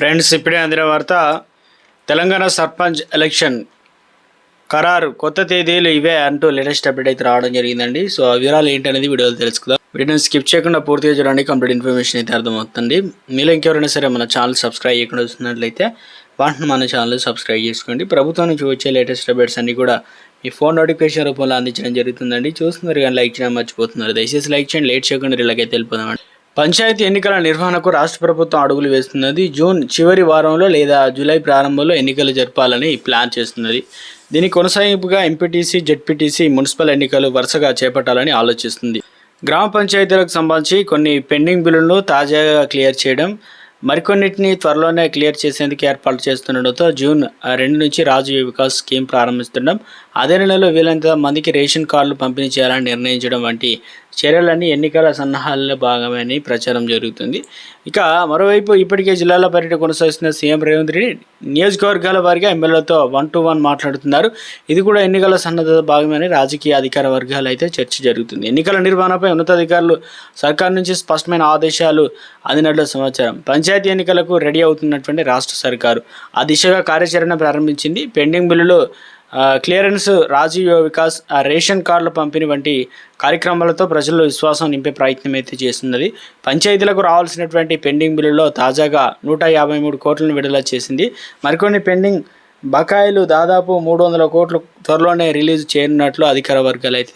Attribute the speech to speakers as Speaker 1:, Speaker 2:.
Speaker 1: Friends ఇప్పుడే అందిన వార్త తెలంగాణ సర్పంచ్ ఎలక్షన్. ఖరారు కొత్త తేదీలు ఇవే అంటూ లేటెస్ట్ అప్డేట్ అయితే రావడం జరిగిందండి. సో ఆ వివరాలు ఏంటనేది వీడియోలు తెలుసుకుందాం. వీడియోని స్కిప్ చేయకుండా పూర్తిగా చూడండి కంప్లీట్ ఇన్ఫర్మేషన్ అయితే అర్థమవుతుంది. మీలో ఇంకెవరైనా సరే మన ఛానల్ సబ్స్క్రైబ్ చేయకుండా వస్తున్నట్లయితే వాటిని మన ఛానల్ సబ్స్క్రైబ్ చేసుకోండి. ప్రభుత్వం నుంచి వచ్చే లేటెస్ట్ అప్డేట్స్ అన్ని కూడా మీ ఫోన్ నోటిఫికేషన్ రూపంలో అందించడం జరుగుతుందండి. చూస్తున్నారు కానీ లైక్ చేయడం మర్చిపోతున్నారు. దయచేసి లైక్ చేయండి లేట్ చేయకుండా ఇలాగైతే వెళ్ళిపోదామండి. పంచాయతీ ఎన్నికల నిర్వహణకు రాష్ట్ర ప్రభుత్వం అడుగులు వేస్తున్నది. జూన్ చివరి వారంలో లేదా జూలై ప్రారంభంలో ఎన్నికలు జరపాలని ప్లాన్ చేస్తున్నది. దీని కొనసాగింపుగా ఎంపీటీసీ జెడ్పీటీసీ మున్సిపల్ ఎన్నికలు వరుసగా చేపట్టాలని ఆలోచిస్తుంది. గ్రామ పంచాయతీలకు సంబంధించి కొన్ని పెండింగ్ బిల్లులను తాజాగా క్లియర్ చేయడం మరికొన్నిటిని త్వరలోనే క్లియర్ చేసేందుకు ఏర్పాటు చేస్తుండడంతో జూన్ రెండు నుంచి రాజీవ్ వికాస్ స్కీమ్ ప్రారంభిస్తుండడం అదే నెలలో వీలైనంత మందికి రేషన్ కార్డులు పంపిణీ చేయాలని నిర్ణయించడం వంటి చర్యలన్నీ ఎన్నికల సన్నాహాలలో భాగమని ప్రచారం జరుగుతుంది. ఇక మరోవైపు ఇప్పటికే జిల్లాల పర్యటన కొనసాగిస్తున్న సీఎం రేవంత్ రెడ్డి నియోజకవర్గాల వారిగా ఎమ్మెల్యేలతో వన్ టు వన్ మాట్లాడుతున్నారు. ఇది కూడా ఎన్నికల సన్నద్ధత భాగమని రాజకీయ అధికార వర్గాలు అయితే చర్చ జరుగుతుంది. ఎన్నికల నిర్వహణపై ఉన్నతాధికారులు సర్కార్ నుంచి స్పష్టమైన ఆదేశాలు అందినట్లు సమాచారం. పంచాయతీ ఎన్నికలకు రెడీ అవుతున్నటువంటి రాష్ట్ర సర్కారు ఆ దిశగా కార్యాచరణ ప్రారంభించింది. పెండింగ్ బిల్లులు క్లియరెన్స్ రాజీవ్ వికాస్ రేషన్ కార్డుల పంపిణీ వంటి కార్యక్రమాలతో ప్రజల్లో విశ్వాసం నింపే ప్రయత్నం అయితే చేస్తున్నది. పంచాయతీలకు రావాల్సినటువంటి పెండింగ్ బిల్లులో తాజాగా నూట యాభై మూడు కోట్లను విడుదల చేసింది. మరికొన్ని పెండింగ్ బకాయిలు దాదాపు మూడు వందల కోట్లు త్వరలోనే రిలీజ్ చేయనున్నట్లు అధికార వర్గాలు అయితే